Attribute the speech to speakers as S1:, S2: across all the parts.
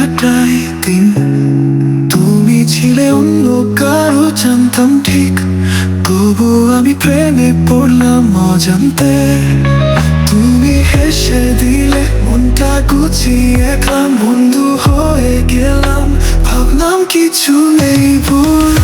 S1: কাটাই দিন। তুমি ছিলে অন্য কারও জানতাম ঠিক। তবু আমি প্রেমে পড়লাম অজান্তে। তুমি হেসে দিলে, মনটা গুছিয়ে খাম বন্ধু হয়ে গেলাম। ভাবলাম কিছু নেই ভুল।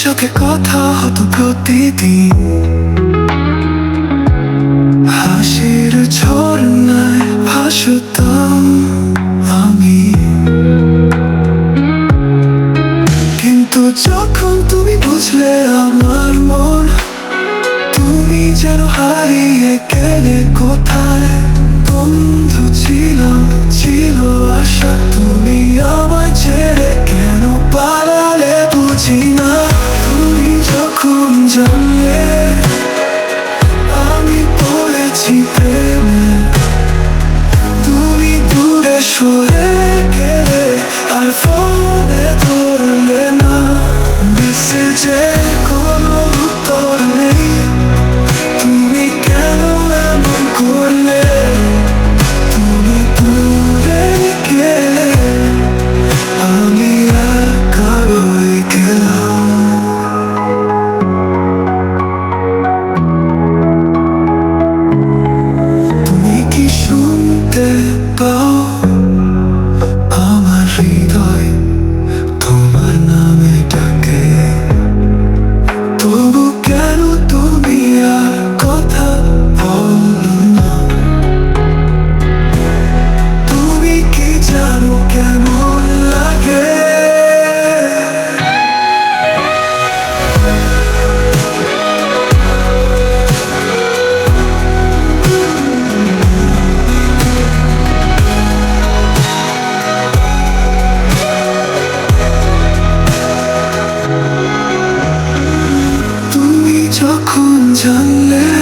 S1: শোকে কথা হতো প্রতিদিন। হাসির ঝর্ণায় ভাসতাম আমি। কিন্তু যখন তুমি বুঝলে আমার মন, তুমি যেন হারিয়ে গেলে কোথায় বন্ধু ছিল ছিল আশা তুমি 期待。 괜찮네